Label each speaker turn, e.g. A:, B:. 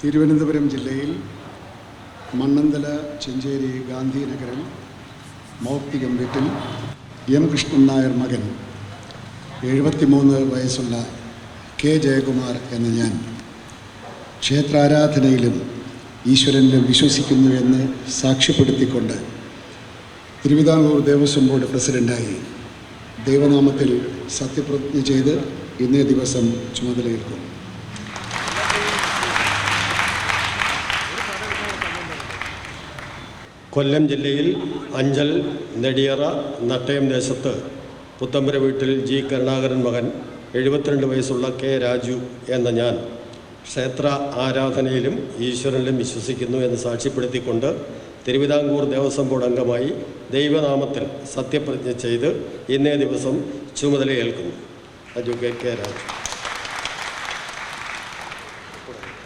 A: തിരുവനന്തപുരം ജില്ലയിൽ മണ്ണന്തല ചെഞ്ചേരി ഗാന്ധിനഗരം മൗക്തികം വീട്ടിൽ എം കൃഷ്ണൻ നായർ മകൻ എഴുപത്തിമൂന്ന് വയസ്സുള്ള കെ ജയകുമാർ എന്ന ഞാൻ. ക്ഷേത്രാരാധനയിലും ഈശ്വരനിലും വിശ്വസിക്കുന്നു എന്ന് സാക്ഷ്യപ്പെടുത്തിക്കൊണ്ട് തിരുവിതാംകൂർ ദേവസ്വം ബോർഡ് പ്രസിഡന്റായി ദൈവനാമത്തിൽ സത്യപ്രതിജ്ഞ ചെയ്ത് ഇന്നേ ദിവസം ചുമതലയേൽക്കും.
B: കൊല്ലം ജില്ലയിൽ അഞ്ചൽ നെടിയറ നട്ടയം ദേശത്ത് പുത്തമ്പര വീട്ടിൽ ജി കരുണാകരൻ മകൻ എഴുപത്തിരണ്ട് വയസ്സുള്ള കെ രാജു എന്ന ഞാൻ ക്ഷേത്ര ആരാധനയിലും ഈശ്വരനിലും വിശ്വസിക്കുന്നു എന്ന് സാക്ഷ്യപ്പെടുത്തിക്കൊണ്ട് തിരുവിതാംകൂർ ദേവസ്വം ബോർഡ് അംഗമായി ദൈവനാമത്തിൽ സത്യപ്രതിജ്ഞ ചെയ്ത് ഇന്നേ ദിവസം ചുമതലയേൽക്കുന്നു അജു കെ കെ രാജു.